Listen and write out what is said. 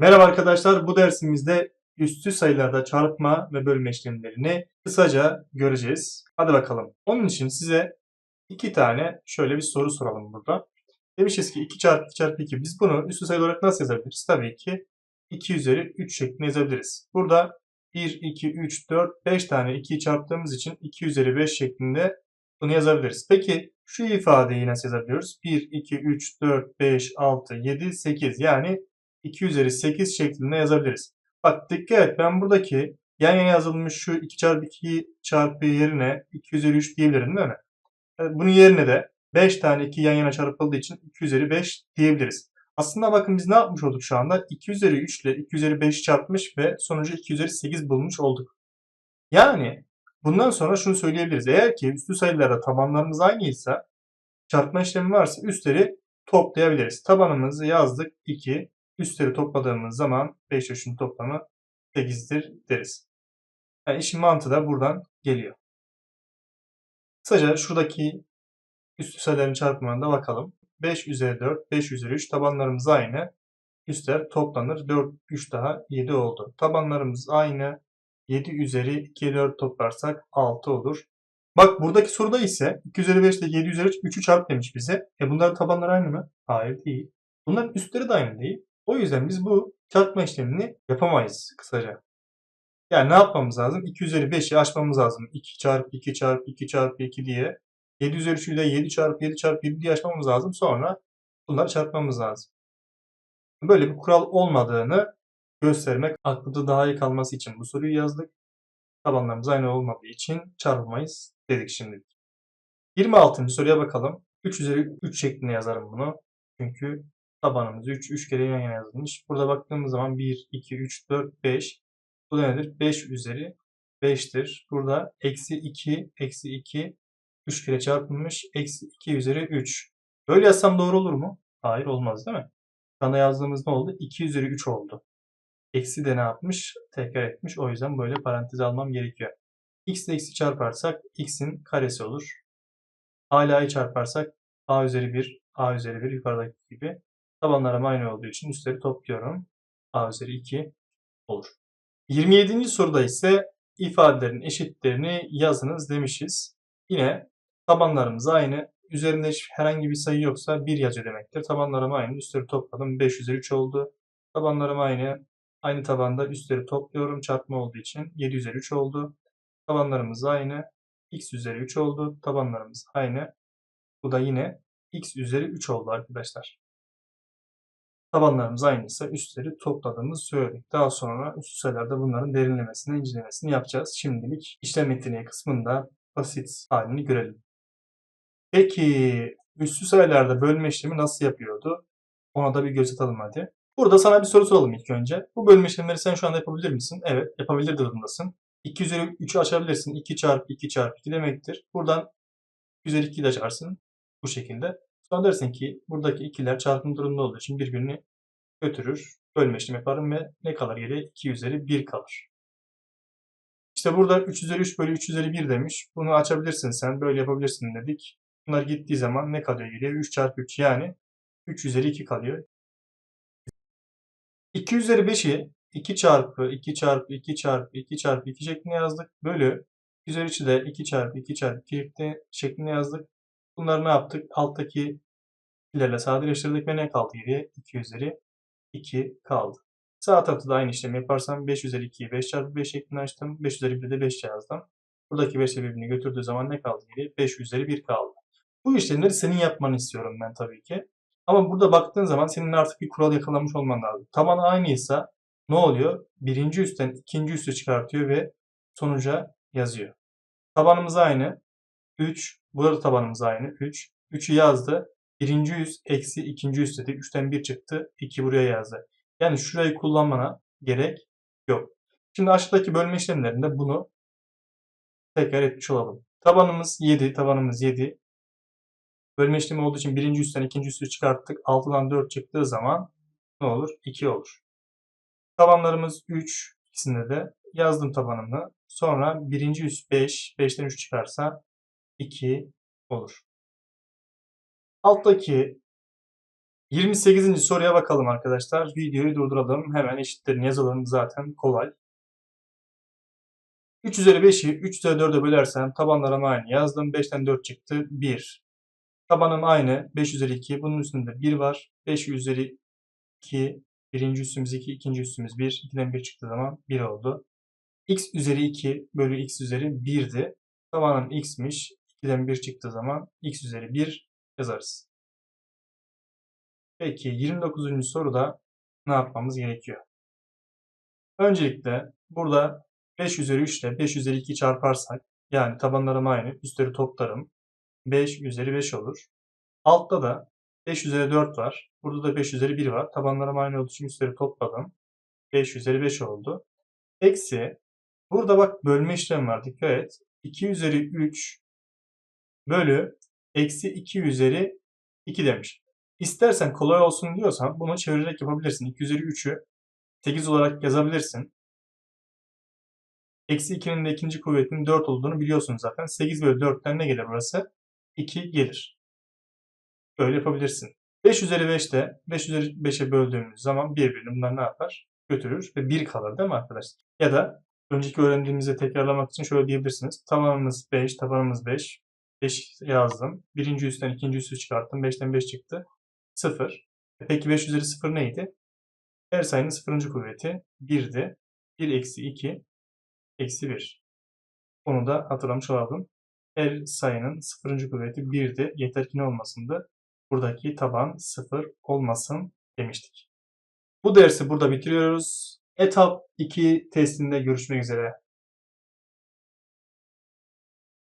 Merhaba arkadaşlar, bu dersimizde üstü sayılarda çarpma ve bölme işlemlerini kısaca göreceğiz. Hadi bakalım. Onun için size iki tane şöyle bir soru soralım burada. Demişiz ki 2 çarpı 2 çarpı 2. Biz bunu üstü sayı olarak nasıl yazabiliriz? Tabii ki 2 üzeri 3 şeklinde yazabiliriz. Burada 1, 2, 3, 4, 5 tane 2'yi çarptığımız için 2 üzeri 5 şeklinde bunu yazabiliriz. Peki şu ifadeyi nasıl yazabiliyoruz? 1, 2, 3, 4, 5, 6, 7, 8 yani 2 üzeri 8 şeklinde yazabiliriz. Bak dikkat et ben buradaki yan yana yazılmış şu 2 çarpı 2 çarpı yerine 2 üzeri 3 diyebilirim değil mi? Bunun yerine de 5 tane 2 yan yana çarpıldığı için 2 üzeri 5 diyebiliriz. Aslında bakın biz ne yapmış olduk şu anda? 2 üzeri 3 ile 2 üzeri 5 çarpmış ve sonucu 2 üzeri 8 bulmuş olduk. Yani bundan sonra şunu söyleyebiliriz. Eğer ki üstü sayılarda tabanlarımız aynıysa çarpma işlemi varsa üstleri toplayabiliriz. Tabanımızı yazdık 2. Üstleri topladığımız zaman 5 yaşın toplamı 8'dir deriz. Yani işin mantığı da buradan geliyor. Kısaca şuradaki üstü sayıların çarpımına bakalım. 5 üzeri 4, 5 üzeri 3 tabanlarımız aynı. Üstler toplanır. 4, 3 daha 7 oldu. Tabanlarımız aynı. 7 üzeri 2, 4 toplarsak 6 olur. Bak buradaki soruda ise 2 üzeri 5 ile 7 üzeri 3, 3'ü çarp demiş bize. E bunların tabanları aynı mı? Hayır değil. Bunların üstleri de aynı değil. O yüzden biz bu çarpma işlemini yapamayız kısaca. Yani ne yapmamız lazım? 2 üzeri 5'i aşmamız lazım. 2 çarpı 2 çarpı 2 çarpı 2 diye. 7 üzeri 3'ü de 7 çarpı 7 çarpı 7 diye aşmamız lazım. Sonra bunları çarpmamız lazım. Böyle bir kural olmadığını göstermek, aklımda daha iyi kalması için bu soruyu yazdık. Tabanlarımız aynı olmadığı için çarpamayız dedik şimdilik. 26. soruya bakalım. 3 üzeri 3 şeklinde yazarım bunu. Çünkü tabanımız 3, 3 kere yan yana yazılmış. Burada baktığımız zaman 1, 2, 3, 4, 5. Bu da nedir? 5 üzeri 5'tir. Burada eksi 2, eksi 2, 3 kere çarpılmış. Eksi 2 üzeri 3. Böyle yazsam doğru olur mu? Hayır olmaz değil mi? Şu anda yazdığımız ne oldu? 2 üzeri 3 oldu. Eksi de ne yapmış? Tekrar etmiş. O yüzden böyle parantez almam gerekiyor. x ile x'i çarparsak x'in karesi olur. a ile a'yı çarparsak a üzeri 1, a üzeri 1 yukarıdaki gibi. Tabanlarım aynı olduğu için üstleri topluyorum. a üzeri 2 olur. 27. soruda ise ifadelerin eşitlerini yazınız demişiz. Yine tabanlarımız aynı. Üzerinde herhangi bir sayı yoksa 1 yazıyor demektir. Tabanlarım aynı. Üstleri topladım. 5 üzeri 3 oldu. Tabanlarım aynı. Aynı tabanda üstleri topluyorum. Çarpma olduğu için 7 üzeri 3 oldu. Tabanlarımız aynı. x üzeri 3 oldu. Tabanlarımız aynı. Bu da yine x üzeri 3 oldu arkadaşlar. Tabanlarımız aynıysa üstleri topladığımızı söyledik. Daha sonra üst sayılarda bunların derinlemesini, incelemesini yapacağız. Şimdilik işlem yeteneği kısmında basit halini görelim. Peki üstü sayılarda bölme işlemi nasıl yapıyordu? Ona da bir göz atalım hadi. Burada sana bir soru soralım ilk önce. Bu bölme işlemleri sen şu anda yapabilir misin? Evet, yapabilir durumdasın. 2 üzeri 3'ü açabilirsin. 2 çarpı 2 çarpı 2 demektir. Buradan 2 üzeri 2'yi de açarsın. Bu şekilde. Sonra dersin ki buradaki ikiler çarpım durumunda olduğu için birbirini götürür. Bölme işlemi yaparım ve ne kalır geriye? 2 üzeri 1 kalır. İşte burada 3 üzeri 3 bölü 3 üzeri 1 demiş. Bunu açabilirsin sen. Böyle yapabilirsin dedik. Bunlar gittiği zaman ne kalıyor geriye? 3 çarpı 3 yani 3 üzeri 2 kalıyor. 2 üzeri 5'i 2 çarpı 2 çarpı 2 çarpı 2 çarpı 2 şeklinde yazdık. Bölü 2 üzeri 3'ü de 2 çarpı 2 çarpı 2 şeklinde yazdık. Bunları ne yaptık? Alttaki ilerle sadeleştirdik ve ne kaldı geriye? 2 üzeri 2 kaldı. Sağ tarafta da aynı işlemi yaparsam 5 üzeri 2'yi 5 çarpı 5 şeklinde açtım. 5 üzeri 1'i de 5 yazdım. Buradaki 5 ile birbirini götürdüğü zaman ne kaldı geriye? 5 üzeri 1 kaldı. Bu işlemleri senin yapmanı istiyorum ben tabii ki. Ama burada baktığın zaman senin artık bir kural yakalamış olman lazım. Taban aynıysa ne oluyor? Birinci üstten ikinci üstü çıkartıyor ve sonuca yazıyor. Tabanımız aynı. 3. Burada da tabanımız aynı. 3. 3'ü yazdı. Birinci üst eksi ikinci üst dedi. 3'ten 1 çıktı. 2 buraya yazdı. Yani şurayı kullanmana gerek yok. Şimdi aşağıdaki bölme işlemlerinde bunu tekrar etmiş olalım. Tabanımız 7. Tabanımız 7. Bölme işlemi olduğu için birinci üstten ikinci üstü çıkarttık. 6'dan 4 çıktığı zaman ne olur? 2 olur. Tabanlarımız 3. İkisinde de yazdım tabanını. Sonra birinci üst 5. 5'ten 3 çıkarsa 2 olur. Alttaki 28. soruya bakalım arkadaşlar. Videoyu durduralım. Hemen eşitlerini yazalım. Zaten kolay. 3 üzeri 5'i 3 üzeri 4'e bölersem tabanlarım aynı. Yazdım. 5'ten 4 çıktı. 1. Tabanım aynı. 5 üzeri 2. Bunun üstünde 1 var. 5 üzeri 2. Birinci üstümüz 2. ikinci üstümüz 1. 2'den 1 çıktığı zaman 1 oldu. x üzeri 2 bölü x üzeri 1'di. Tabanım x'miş. 2'den 1 çıktığı zaman x üzeri 1 yazarız. Peki 29. soruda ne yapmamız gerekiyor? Öncelikle burada 5 üzeri 3 ile 5 üzeri 2 çarparsak yani tabanlarım aynı üstleri toplarım. 5 üzeri 5 olur. Altta da 5 üzeri 4 var. Burada da 5 üzeri 1 var. Tabanlarım aynı olduğu için üstleri topladım. 5 üzeri 5 oldu. Eksi burada bak bölme işlemi var. Dikkat et. 2 üzeri 3 bölü eksi 2 üzeri 2 demiş. İstersen kolay olsun diyorsan bunu çevirerek yapabilirsin. 2 üzeri 3'ü 8 olarak yazabilirsin. Eksi 2'nin de ikinci kuvvetinin 4 olduğunu biliyorsunuz zaten. 8 bölü 4'ten ne gelir burası? 2 gelir. Böyle yapabilirsin. 5 üzeri 5'te 5 üzeri 5'e böldüğümüz zaman birbirini bunlar ne yapar? Götürür ve 1 kalır değil mi arkadaşlar? Ya da önceki öğrendiğimizi tekrarlamak için şöyle diyebilirsiniz. Tabanımız 5, tabanımız 5. 5 yazdım. Birinci üstten ikinci üstü çıkarttım. 5'ten 5 çıktı. 0. Peki 5 üzeri 0 neydi? Her sayının sıfırıncı kuvveti 1'di. 1 eksi 2 eksi 1. Onu da hatırlamış olalım. Her sayının sıfırıncı kuvveti 1'di. Yeter ki ne olmasındı? Buradaki taban 0 olmasın demiştik. Bu dersi burada bitiriyoruz. Etap 2 testinde görüşmek üzere.